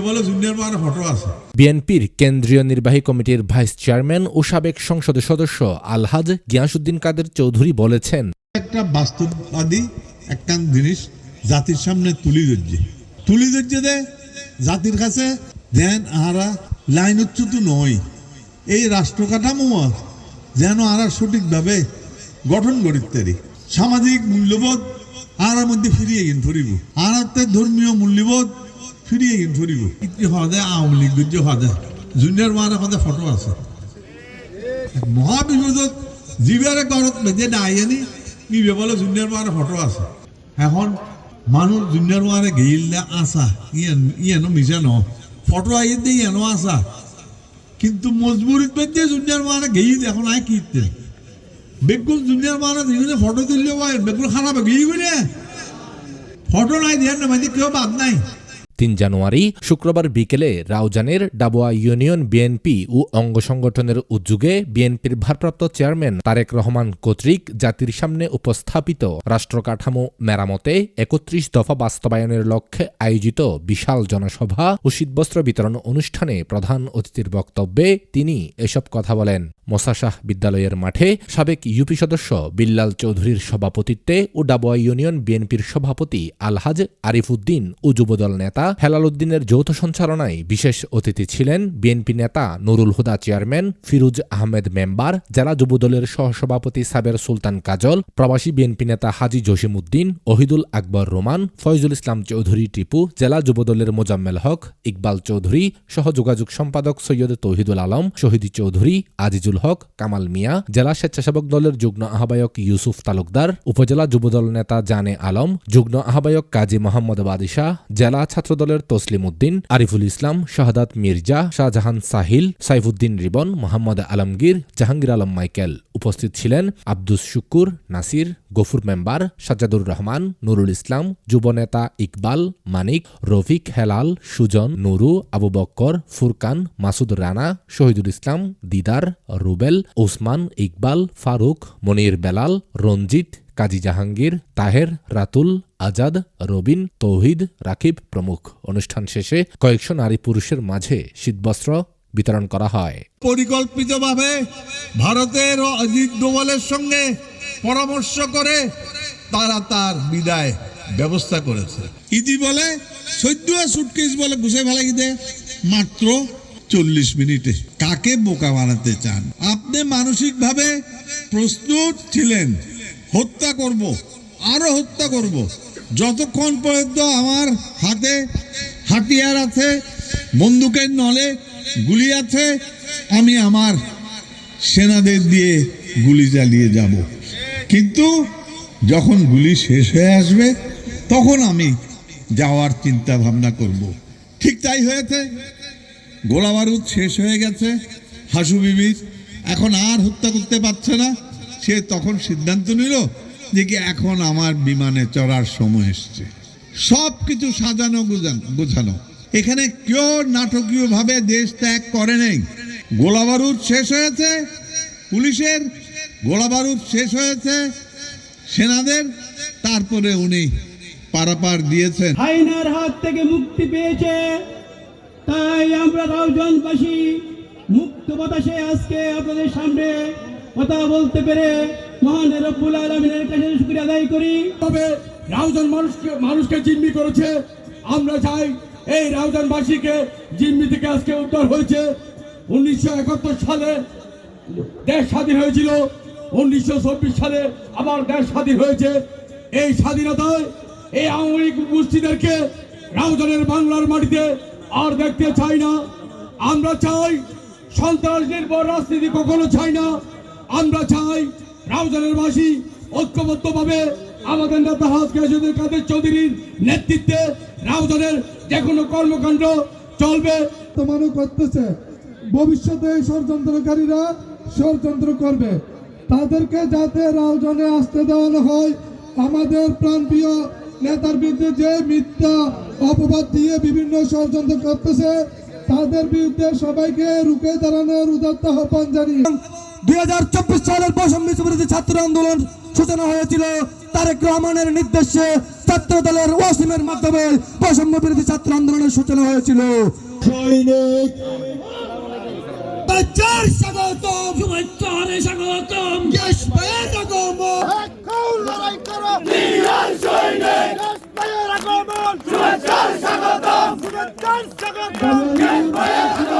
বলে জুনিয়র মারে ফটো আছে। বিএনপির কেন্দ্রীয় নির্বাহী কমিটির ভাইস চেয়ারম্যান ও সাবেক সংসদ সদস্য আলহাজ গিয়াসুদ্দিন কাদের চৌধুরী বলেছেন একটা বাস্তববাদী একটা জিনিস জাতির সামনে তুলি ধরছে। তুলি ধরছে দে জাতির কাছে দেন আহারা লাইন উচ্চুত নয়। এই রাষ্ট্র কাঠামো যেন আরা সঠিকভাবে গঠন করিতে সামাজিক মূল্যবোধ আর মধ্যে ফিরিয়ে গিন ফুরিব আর ধর্মীয় মূল্যবোধ ফিরিয়ে গিন ফুরিব হদে আওয়ামী লীগ গুজ্জ হদে জুনিয়র মারা হদে ফটো আছে। মহাবিপদত জিবিয়ারে গরত মেজে ডাইয়ানি নিবে বলে জুনিয়র মারে ফটো আছে। এখন মানুষ জুনিয়র মারে গেইলে আসা ইয়ান, ইয়ানো ন ফটো আইয়ে দিয়ে ইয়ানো আসা কিন্তু মজবুরিত বেঁধে জুনিয়র মারে গেই এখন আয় কিনতে বেগুল জুনিয়র মারে দিনে ফটো তুললে ভাই বেগুল খারাপ বলে? ফটো নাই দিয়ে না মানে কেউ বাদ নাই। তিন জানুয়ারি, শুক্রবার বিকেলে রাউজানের ডাবোয়া ইউনিয়ন বিএনপি ও অঙ্গ সংগঠনের উদ্যোগে বিএনপির ভারপ্রাপ্ত চেয়ারম্যান তারেক রহমান কর্তৃক জাতির সামনে উপস্থাপিত রাষ্ট্র কাঠামো মেরামতে একত্রিশ দফা বাস্তবায়নের লক্ষ্যে আয়োজিত বিশাল জনসভা ও শীতবস্ত্র বিতরণ অনুষ্ঠানে প্রধান অতিথির বক্তব্যে তিনি এসব কথা বলেন। মোসাশাহ বিদ্যালয়ের মাঠে সাবেক ইউপি সদস্য বিল্লাল চৌধুরীর সভাপতিত্বে ও ডাবোয়া ইউনিয়ন বিএনপির সভাপতি আলহাজ আরিফ উদ্দিন ও যুবদল নেতা হেলাল উদ্দিনের যৌথ সঞ্চালনায় বিশেষ অতিথি ছিলেন বিএনপি নেতা নুরুল হুদা চেয়ারম্যান, ফিরুজ আহমেদ মেম্বার, জেলা যুবদলের সহসভাপতি সাবের সুলতান কাজল, প্রবাসী বিএনপি নেতা হাজি জসিম উদ্দিন ওহিদুল আকবর রোমান, ফয়জুল ইসলাম চৌধুরী টিপু, জেলা যুবদলের মোজাম্মেল হক, ইকবাল চৌধুরী সহ যোগাযোগ সম্পাদক সৈয়দ তৌহিদুল আলম, শহীদ চৌধুরী, আজিজুল হক, কামাল মিয়া, জেলা স্বেচ্ছাসেবক দলের যুগ্ম আহ্বায়ক ইউসুফ তালুকদার, উপজেলা যুবদল নেতা জানে আলম, যুগ্ম আহ্বায়ক কাজী মোহাম্মদ বাদিশা জেলা ছাত্রদলের তসলিম উদ্দিন, আরিফুল ইসলাম, শাহাদাত মির্জা, শাহজাহান সাহিল, সাইফুদ্দিন রিবন, মোহাম্মদ আলমগীর, জাহাঙ্গীর আলম মাইকেল। উপস্থিত ছিলেন আব্দুস শুকুর, নাসির গফুর মেম্বার সাজ্জাদুর রহমান, নুরুল ইসলাম, যুবনেতা ইকবাল, মানিক, রফিক হেলাল, সুজন, নুরু, আবু বক্কর, ফুরকান, মাসুদ রানা, শহীদুল ইসলাম, দিদার, রুবেল, ওসমান ইকবাল, ফারুক, মনির বেলাল, রঞ্জিত, কাজী জাহাঙ্গীর, তাহের, রাতুল, আজাদ, রবিন, তৌহিদ, রাকিব প্রমুখ। অনুষ্ঠান শেষে কয়েকশো নারী পুরুষের মাঝে শীতবস্ত্র বিতরণ করা হয়। পরিকল্পিতভাবে ভারতের অজিত দোভালের সঙ্গে পরামর্শ করে তারা তার বিদায় ব্যবস্থা করেছে। ইতি বলে সদ্য সুটকেস বলে ঘুষে ফেলাই দে? মাত্র চল্লিশ মিনিটে। কাকে বোকা বানাতে চান? আপনি মানসিকভাবে প্রস্তুত ছিলেন। হত্যা করব, আরও হত্যা করব। যতক্ষণ পর্যন্ত আমার হাতে হাতিয়ার আছে, বন্দুকের নলে গুলি আছে, আমি আমার সেনাদের দিয়ে গুলি চালিয়ে যাব। কিন্তু যখন গুলি শেষ হয়ে আসবে, তখন আমি যাওয়ার চিন্তা ভাবনা করব। ঠিক তাই হয়েছে। গোলা বারুদ শেষ হয়ে গেছে। হাসু বিবির এখন আর হত্যা করতে পারছে না। সে তখন সিদ্ধান্ত নিল যে কি এখন আমার বিমানে চড়ার সময় এসছে। সব কিছু সাজানো গোছানো। এখানে কেউ নাটকীয়ভাবে দেশ ত্যাগ করে নেই। গোলা বারুদ শেষ হয়েছে। পুলিশের গোলা বারুদ শেষ হয়েছে। সেনাদের তারপরে উনি পারাপার দিয়েছেন। হাইনার হাত থেকে মুক্তি পেয়েছে। তাই আমরা রাউজানবাসী মুক্ত বাতাসে আজকে আপনাদের সামনে কথা বলতে পেরে মহান রব্বুল আলমিনের কাছে শুক্রিয়া আদায় করি। তবে রাউজান মানুষকে মানুষকে জিম্মি করেছে। আমরা চাই এই রাউজানবাসীকে জিম্মি থেকে আজকে উদ্ধার হয়েছে। উনিশশো একাত্তর সালে দেশ স্বাধীন হয়েছিল। উনিশশো চব্বিশ সালে আবার দেশ স্বাধীন হয়েছে। এই স্বাধীনতায় এই আওয়ামী লীগ গোষ্ঠীদেরকে রাউজানের বাংলার মাটিতে আর দেখতে চাই না। আমরা চাই সন্ত্রাস নির্ভর রাজনীতি কখনো চাই না। আমরা চাই রাউজানের বাসী ঐক্যবদ্ধভাবে আমাদের নেতা হাজ গেজুদ্দিন কাদের চৌধুরীর নেতৃত্বে রাউজানের যে কোনো কর্মকাণ্ড চলবে। বর্তমানও করতেছে ভবিষ্যতে ষড়যন্ত্রকারীরা ষড়যন্ত্র করবে। তাদেরকে যাতে রাউজনে আসতে দেওয়ানো হয় আমাদের প্রাণপ্রিয় নেতার বিরুদ্ধে যে মিথ্যা অপবাদ দিয়ে বিভিন্ন ষড়যন্ত্র করতেছে তাদের বিরুদ্ধে সবাইকে রুখে দাঁড়ানোর উদাত্ত আহ্বান জানিয়ে। দুই হাজার চব্বিশ সালের বৈষম্য বিরোধী ছাত্র আন্দোলন সূচনা হয়েছিল তারেক রহমানের নির্দেশে ছাত্র দলের ওয়াসিমের মাধ্যমে বৈষম্য বিরোধী ছাত্র আন্দোলনের সূচনা হয়েছিল। শুভেচ্ছার স্বাগতম। শুভেচ্ছার স্বাগতম। দেশ মায়ের আগমন লড়াই করো। নিরাল সৈনিক। দেশ মায়ের আগমন শুভেচ্ছার স্বাগতম শুভেচ্ছার স্বাগতম। দেশ মায়ের আগমন